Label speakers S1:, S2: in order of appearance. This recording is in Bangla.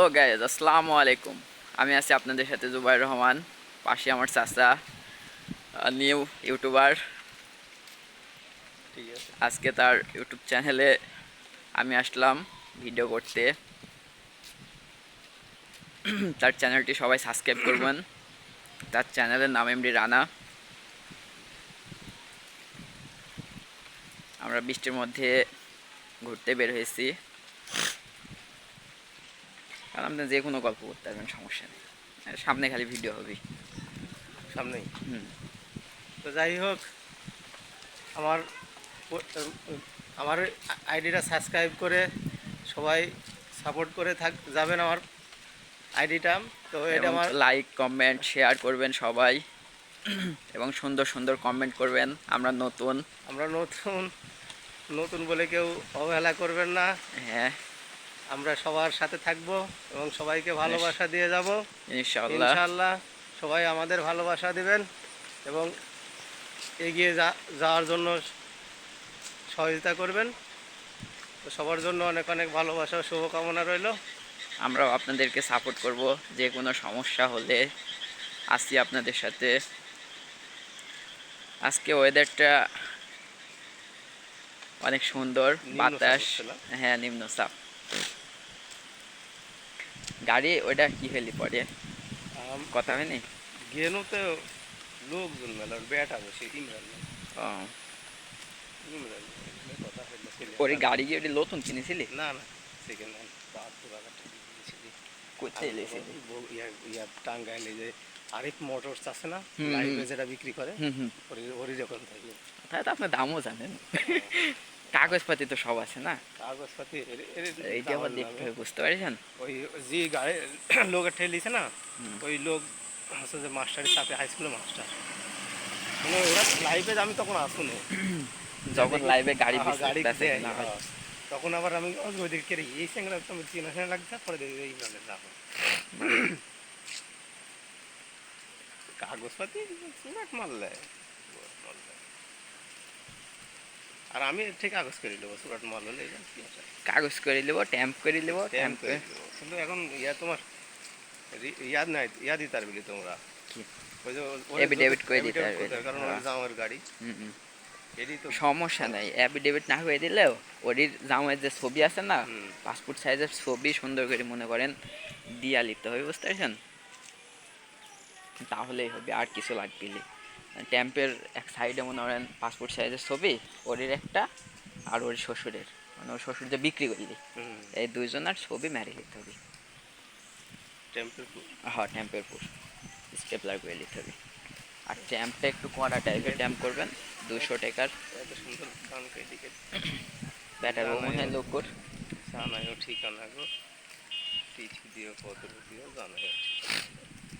S1: হ্যালো গাইজ আসসালামু আলাইকুম। আমি আছি আপনাদের সাথে জুবাই রহমান পাশে আমার চাচা নিউ ইউটিউবার
S2: ঠিক আছে।
S1: আজকে তার ইউটিউব চ্যানেলে আমি আসলাম ভিডিও করতে। তার চ্যানেলটি সবাই সাবস্ক্রাইব করবেন। তার চ্যানেলের নাম এমডি রানা আমরা বৃষ্টির মধ্যে ঘুরতে বের হয়েছি। আর আপনি যে কোনো গল্প করতে পারবেন সমস্যা নেই। সামনে খালি ভিডিও হবে
S2: সামনেই?
S1: হুম।
S2: তো যাই হোক আমার আমার আইডিটা সাবস্ক্রাইব করে সবাই সাপোর্ট করে থাক যাবেন আমার আইডিটা। তো এটা আমার
S1: লাইক কমেন্ট শেয়ার করবেন সবাই। এবং সুন্দর সুন্দর কমেন্ট করবেন। আমরা নতুন।
S2: আমরা নতুন নতুন বলে কেউ অবহেলা করবেন না।
S1: হ্যাঁ।
S2: আমরা সবার সাথে থাকব এবং সবাইকে ভালোবাসা দিয়ে যাব। ইনশাআল্লাহ। সবাই আমাদের ভালোবাসা দিবেন এবং এগিয়ে যা যাওয়ার জন্য সহযোগিতা করবেন। তো সবার জন্য অনেক অনেক ভালোবাসা ও শুভকামনা রইল।
S1: আমরাও আপনাদেরকে সাপোর্ট করব যে কোনো সমস্যা হলে আসি আপনাদের সাথে। আজকে ওয়েদারটা অনেক সুন্দর বাতাস? হ্যাঁ নিম্ন চাপ। গাড়ি ওইটা কি হলি পরে? কথা হয়নি?
S2: গেনু তো লোকজন মেলা বেটা বসে ইমরান। ইমরান।
S1: ওরে গাড়ি কি ওটা নতুন কিনেছিলি?
S2: না না সেকেন্ড হ্যান্ড বাহাত্তর হাজার টাকা দিয়েছিলি।
S1: কোথায়
S2: ইয়া- টাঙ্গাইল যে আরিফ মোটরস আছে না। লাইভে যেটা বিক্রি করে
S1: হুম হুম।
S2: ওরি ওরি যখন থাকবে
S1: তাহলে তো আপনার দামও জানেন। কাগজপাতি তো সব আছে না?
S2: কাগজপাতি
S1: এইটা আবার দেখতে হবে বুঝতে পারছেন?
S2: ওই যে গাড়ি লোকের ঠেলিছে না ওই লোক হচ্ছে যে মাস্টারের সাথে হাই স্কুলের মাস্টার। মানে ওরা লাইভে আমি তখন আসুন।
S1: যখন লাইভে গাড়ি
S2: গাড়ি
S1: না।
S2: তখন আবার আমি ওইদিকে এই স্যাংরা চিনা চেনা লাগছে পরে দেখি এই যাব কাগজপাতি মারলে সুরাট মারলে। আর আমি ঠিক কাগজ করে নেব সুরাট মাল হলে
S1: কাগজ করে নেব ট্যাম্প করে নেব
S2: ট্যাম্প করে কিন্তু এখন ইয়া তোমার ইয়াদ নাই দিতে পারবি তোমরা?
S1: Affidavit করে দিতে পারবে।
S2: কারণ
S1: হ্যাঁ।
S2: জামার গাড়ি।
S1: সমস্যা নাই অ্যাফিডেভিট না হয়ে দিলেও ওরির জামার যে ছবি আছে না পাসপোর্ট সাইজের ছবি সুন্দর করে মনে করেন দিয়া লিখতে হবে বুঝতে পারছেন? তাহলেই হবে আর কিছু লাগবে। ট্যাম্পের এক সাইডে মনে করেন পাসপোর্ট সাইজের ছবি ওরির একটা আর ওর শ্বশুরের। মানে ওর শ্বশুর যে বিক্রি করলি এই দুইজনের ছবি মেরে লিখতে হবে। হ্যাঁ ট্যাম্পের পুর স্টেপলার করে নিতে হবে। আর ট্যাম্পটা একটু কড়া টাইপের ট্যাম্প করবেন। দুশো টাকার। ব্যাটার মনে হয় লোকর।
S2: জানাইও ঠিকানা গো। দিও পত্র দিও জানাইও ঠিকানা।